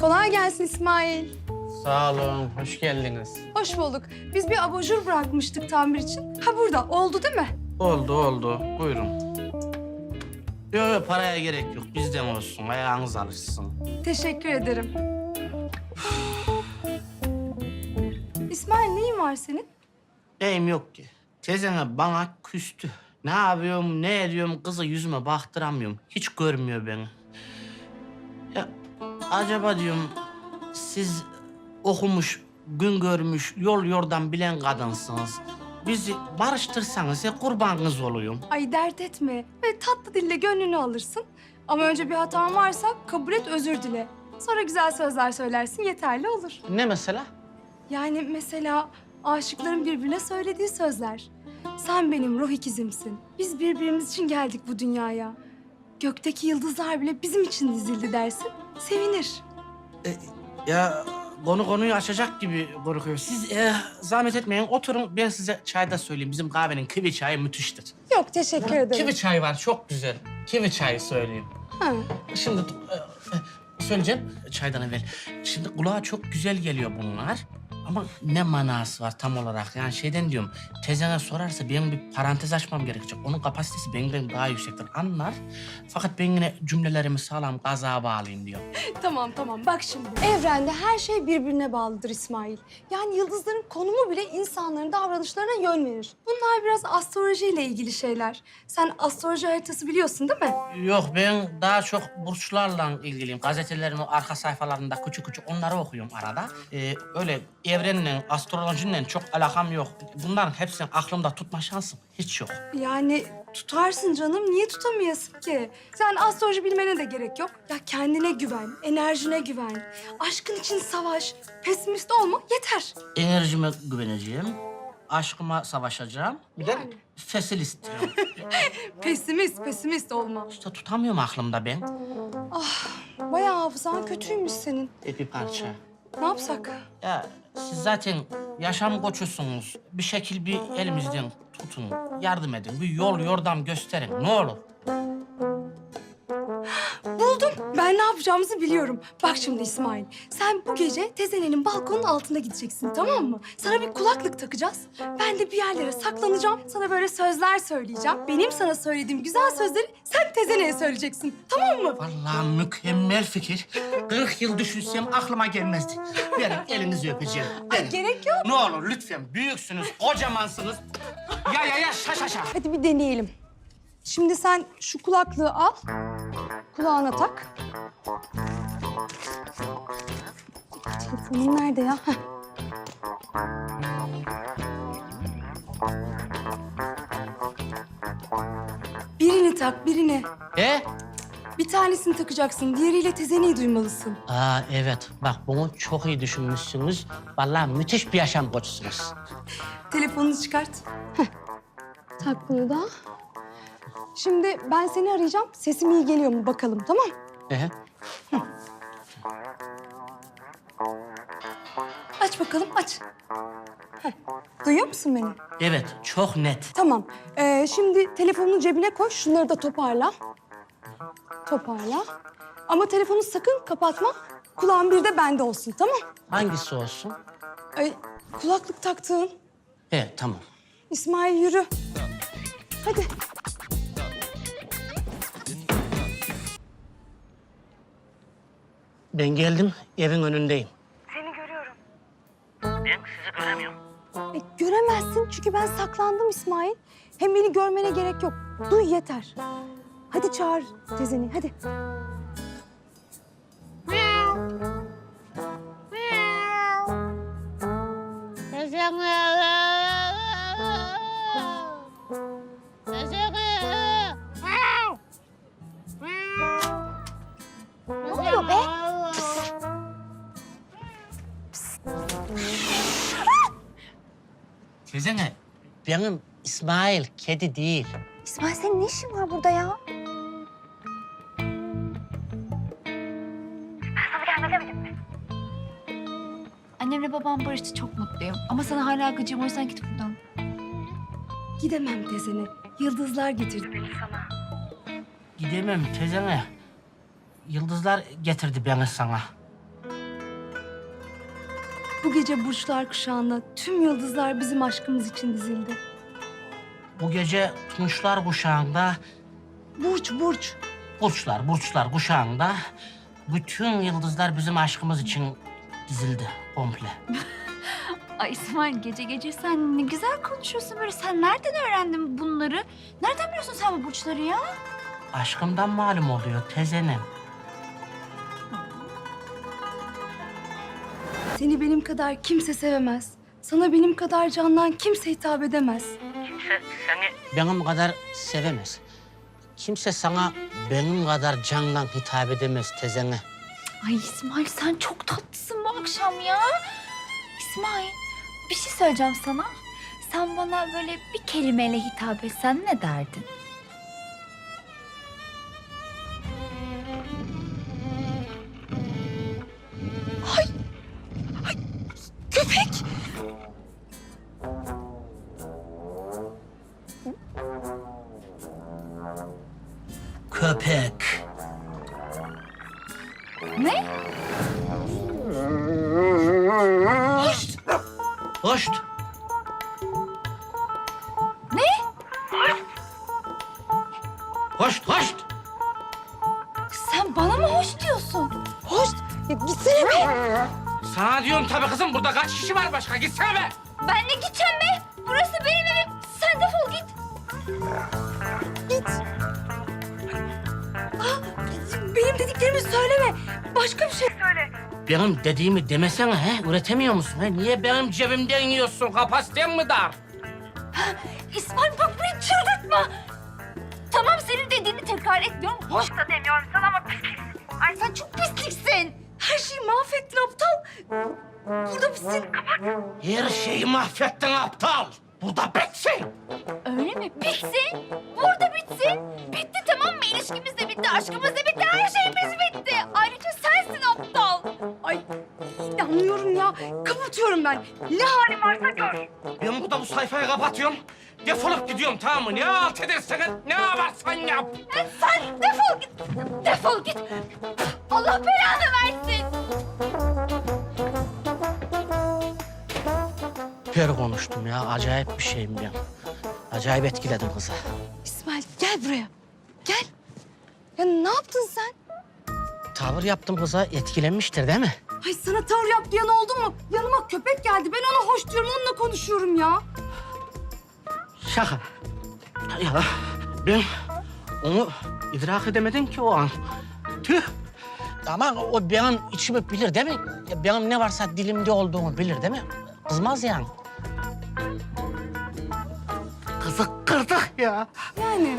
Kolay gelsin İsmail. Sağ olun, hoş geldiniz. Hoş bulduk. Biz bir abajur bırakmıştık tamir için. Ha burada. Oldu değil mi? Oldu, oldu. Buyurun. Yok yok, paraya gerek yok. Bizden olsun, ayağınız alışsın. Teşekkür ederim. İsmail neyin var senin? Neyim yok ki. Tezene bana küstü. Ne yapıyorum, ne ediyorum kızı yüzüme baktıramıyorum. Hiç görmüyor beni. Ya acaba diyorum siz okumuş, gün görmüş, yol yordan bilen kadınsınız. Bizi barıştırsanız ya kurbanınız oluyorum. Ay dert etme. Ve tatlı dille gönlünü alırsın. Ama önce bir hatan varsa kabul et, özür dile. Sonra güzel sözler söylersin, yeterli olur. Ne mesela? Yani mesela aşıkların birbirine söylediği sözler. Sen benim ruh ikizimsin. Biz birbirimiz için geldik bu dünyaya. Gökteki yıldızlar bile bizim için dizildi dersin. Sevinir. Ya konu konuyu açacak gibi korkuyorum. Siz e, zahmet etmeyin, oturun. Ben size çay da söyleyeyim. Bizim kahvenin kivi çayı müthiştir. Yok teşekkür ederim. Kivi çayı var, çok güzel. Kivi çayı söyleyeyim. Ha. Şimdi e, e, söyleyeceğim çaydan evvel. Şimdi kulağa çok güzel geliyor bunlar. Ama ne manası var tam olarak? Yani şeyden diyorum, tezene sorarsa benim bir parantez açmam gerekecek. Onun kapasitesi benden daha yüksektir, anlar. Fakat ben yine cümlelerimi sağlam kazağa bağlayayım diyor. Tamam tamam bak şimdi. Evrende her şey birbirine bağlıdır İsmail. Yani yıldızların konumu bile insanların davranışlarına yön verir. Bunlar biraz astrolojiyle ilgili şeyler. Sen astroloji haritası biliyorsun değil mi? Yok ben daha çok burçlarla ilgiliyim. Gazetelerin o arka sayfalarında küçük küçük onları okuyorum arada. Ee, öyle evrenle, astrolojinin çok alakam yok. Bunların hepsini aklımda tutma şansım hiç yok. Yani tutarsın canım. Niye tutamayasın ki? Sen astroloji bilmene de gerek yok. Ya kendine güven, enerjine güven. Aşkın için savaş. Pesimist olma yeter. Enerjime güveneceğim. Aşkıma savaşacağım. Bir de Yani. fesilist. Pesimist, pesimist olma. işte tutamıyorum aklımda ben. Bayağı hafızan kötüymüş senin. E, bir parça. Ne yapsak? Ya siz zaten yaşam koçusunuz. Bir şekil bir elimizden tutun, yardım edin. Bir yol yordam gösterin. Ne olur. Ben ne yapacağımızı biliyorum. Bak şimdi İsmail. Sen bu gece tezenenin balkonun altında gideceksin tamam mı? Sana bir kulaklık takacağız. Ben de bir yerlere saklanacağım. Sana böyle sözler söyleyeceğim. Benim sana söylediğim güzel sözleri sen tezeneye söyleyeceksin. Tamam mı? Vallahi mükemmel fikir. 40 yıl düşünsem aklıma gelmezdi. Verin elinizi öpeceğim. Ay Verin. gerek yok. Ne olur lütfen büyüksünüz, kocamansınız. Ya ya ya şa şa şa. Hadi bir deneyelim. Şimdi sen şu kulaklığı al. Kulağına tak. Telefonun nerede ya? Heh. Birini tak, birini. E? Bir tanesini takacaksın, diğeriyle tezeneyi duymalısın. Aa evet. Bak bunu çok iyi düşünmüşsünüz. Vallahi müthiş bir yaşam koçusunuz. Telefonunu çıkart. Heh. Tak bunu da. Şimdi ben seni arayacağım. Sesim iyi geliyor mu bakalım, tamam? Ee? Aç bakalım, aç. Heh. Duyuyor musun beni? Evet, çok net. Tamam. Ee, şimdi telefonunu cebine koy. Şunları da toparla. Toparla. Ama telefonu sakın kapatma. Kulağın bir de bende olsun, tamam? Hangisi olsun? Ay, kulaklık taktığın. Evet, tamam. İsmail yürü. Hadi. Ben geldim, evin önündeyim. E, göremezsin çünkü ben saklandım İsmail. Hem beni görmene gerek yok. Duy yeter. Hadi çağır tezeni, hadi. Ne Teyzene, benim İsmail kedi değil. İsmail senin ne işin var burada ya? Annemle babam barıştı çok mutluyum. Ama sana hala gıcığım o yüzden git buradan. Gidemem tezene. Yıldızlar getirdi beni sana. Gidemem teyzene. Yıldızlar getirdi beni sana. Bu gece burçlar kuşağında tüm yıldızlar bizim aşkımız için dizildi. Bu gece Tunçlar kuşağında, Burç, burç. burçlar, burçlar kuşağında bütün yıldızlar bizim aşkımız için dizildi komple. Ay İsmail gece gece sen ne güzel konuşuyorsun böyle. Sen nereden öğrendin bunları? Nereden biliyorsun sen bu burçları ya? Aşkımdan malum oluyor tezenem. Seni benim kadar kimse sevemez. Sana benim kadar candan kimse hitap edemez. Kimse seni benim kadar sevemez. Kimse sana benim kadar candan hitap edemez tezene. Ay İsmail sen çok tatlısın bu akşam ya. İsmail bir şey söyleyeceğim sana. Sen bana böyle bir kelimeyle hitap etsen ne derdin? Ne? Hoşt. Hoşt. Ne? Hoşt, hoşt. Sen bana mı hoş diyorsun? Hoş! Ya gitsene be! Sana diyorum tabii kızım burada kaç kişi var başka gitsene be. Ben de gideceğim be. Burası benim evim. Sen defol git. Benim dediklerimi söyleme. Başka bir şey söyle. Benim dediğimi demesene he üretemiyor musun he? Niye benim cebimden yiyorsun kapasiten mi dar? İsmail bak beni çıldırtma. Tamam senin dediğini tekrar etmiyorum. Hoş da demiyorum sana ama pisliksin. Ay sen çok pisliksin. Her şeyi mahvettin aptal. Burada mısın? Kapat. Her şeyi mahvettin aptal. Burada bitsin. Öyle mi? Bitsin. Aşkımız da bitti, her şeyimiz bitti. Ayrıca sensin aptal. Ay inanmıyorum ya. Kapatıyorum ben. Ne halim varsa gör. Ben burada bu sayfayı kapatıyorum. Defolup gidiyorum tamam mı? Ne alt edersen et, ne yaparsan yap. Sen defol git. Defol git. Allah belanı versin. Per konuştum ya. Acayip bir şeyim ben. Acayip etkiledim kızı. İsmail gel buraya. Gel. Ya ne yaptın sen? Tavır yaptım kıza. Etkilenmiştir değil mi? Ay sana tavır yap diyen oldu mu? Yanıma köpek geldi. Ben ona hoş diyorum, onunla konuşuyorum ya. Şaka. Ya ben onu idrak edemedim ki o an. Tüh. Ama o benim içimi bilir değil mi? Ya Benim ne varsa dilimde olduğunu bilir değil mi? Kızmaz yani. Kızı kırdık ya. Yani.